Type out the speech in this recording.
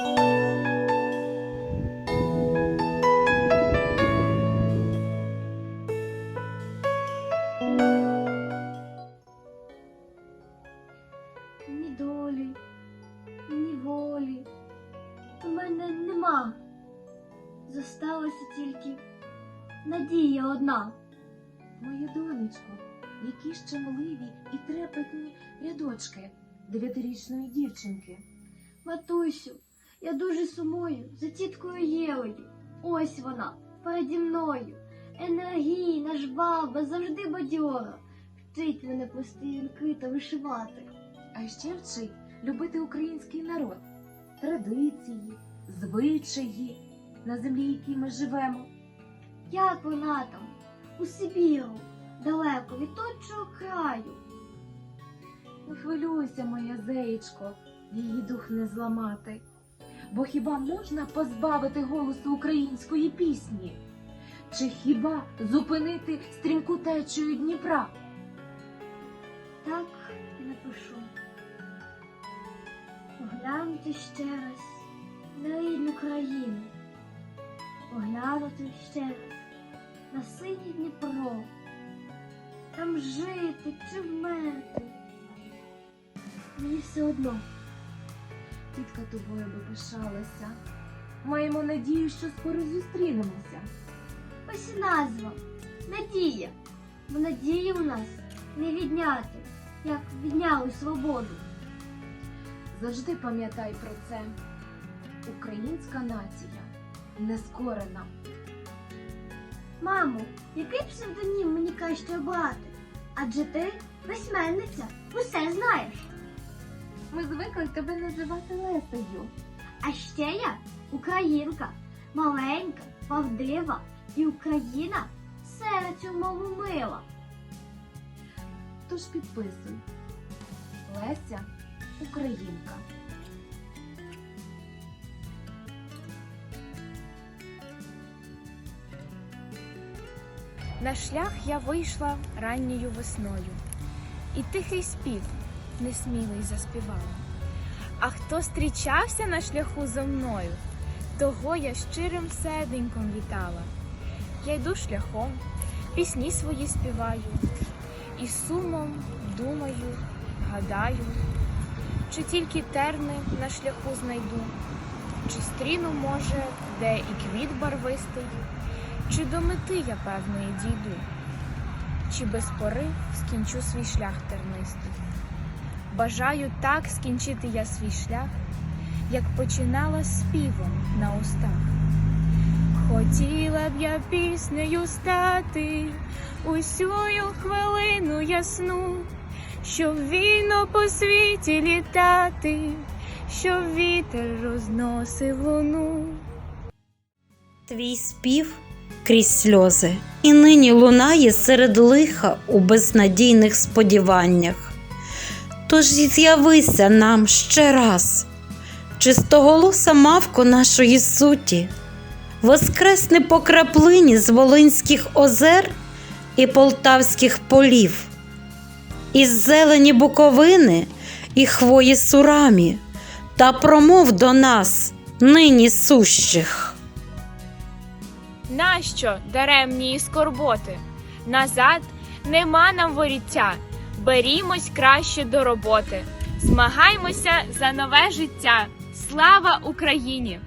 Ні долі, ні волі у мене нема. Зосталася тільки надія одна. Моя донечко, які щемливі і трепетні рядочки дев'ятирічної дівчинки. Матусю, я дуже сумую за тіткою Єлею. Ось вона, переді мною. Енергійна жваба, завжди бадьора. Вчить мене постійки та вишивати. А ще вчить любити український народ, традиції, звичаї, на землі, якій ми живемо. Як вона там, у Сибіру, далеко від точого краю. Не хвилюйся, моя зеєчко, її дух не зламати. Бо хіба можна позбавити голосу української пісні? Чи хіба зупинити стрімку течію Дніпра? Так і напишу. Поглянути ще раз на рідну країну, поглянути ще раз на синій Дніпро, там жити чи вмерти. Мені все одно. Тітка тобою би пишалася. Маємо надію, що скоро зустрінемося. Ось і назва Надія. Бо надії у нас не відняти, як відняли свободу. Завжди пам'ятай про це. Українська нація нескорена. Мамо, який псевдонім мені краще обрати? Адже ти письменниця, усе знаєш. Ми звикли тебе називати Лесею. А ще я українка, маленька, правдива і Україна серцю мову мила. Тож підписуй. Леся Українка. На шлях я вийшла ранньою весною, і тихий спів несмілий заспівала. А хто зустрічався на шляху зо мною, того я щирим серденьком вітала. Я йду шляхом, пісні свої співаю, і сумом думаю, гадаю, чи тільки терни на шляху знайду, чи стріну, може, де і квіт барвистий. Чи до мети я певної дійду, чи без пори скінчу свій шлях тернистий. Бажаю так скінчити я свій шлях, як починала співом на устах. Хотіла б я піснею стати усю хвилину ясну, щоб вільно по світі літати, щоб вітер розносив луну. Твій спів крізь сльози, і нині лунає серед лиха у безнадійних сподіваннях. Тож з'явися нам ще раз, чистоголоса мавко нашої суті, воскресни по краплині з Волинських озер і полтавських полів, із зелені буковини і хвої сурамі, та промов до нас, нині сущих. Нащо даремні і скорботи? Назад нема нам воріття. Берімось краще до роботи. Змагаймося за нове життя. Слава Україні!